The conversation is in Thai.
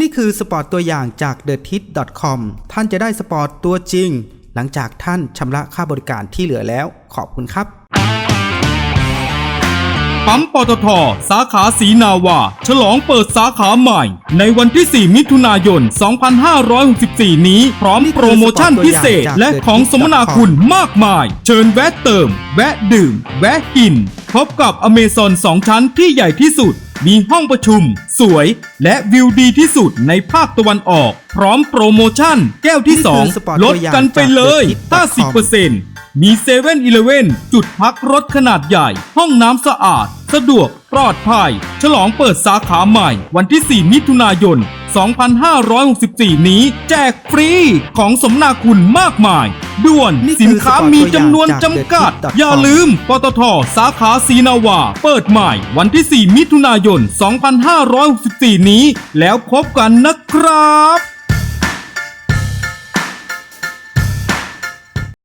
นี่คือสปอร์ตตัวอย่างจาก t h e t i t c o m ท่านจะได้สปอร์ตตัวจริง หลังจากท่านชำระค่าบริการที่เหลือแล้ว ขอบคุณครับ ปั๊มปตทสาขาสีนาวา ฉลองเปิดสาขาใหม่ ในวันที่ 4 มิถุนายน 2564 นี้ พร้อมโปรโมชั่นพิเศษ และของสมนาคุณมากมาย เชิญแวะเติม แวะดื่ม แวะกิน พบกับอเมซอน 2 ชั้นที่ใหญ่ที่สุด มีห้องประชุม สวยและวิวดีที่สุดในภาคตะวันออก พร้อมโปรโมชั่น แก้วที่นี่คือสปอร์ต2ลตัดวอย่างกันไปเลยจาก The Hit.com 50%มีเซเว่นอีเลเว่นจุดพักรถขนาดใหญ่ ห้องน้ำสะอาด สะดวกปลอดภัย ฉลองเปิดสาขาใหม่ วันที่ 4 มิถุนายน 2564 นี้ แจกฟรีของสมนาคุณมากมาย ด่วนนี่คือสินค้ามีจำนวนสปอร์ตตัวอย่างจำกัด จาก The Hit.com อย่าลืมปตทสาขาสีนาวา เปิดใหม่วันที่ 4 มิถุนายน 2564 นี้ แล้วพบกันนะครับ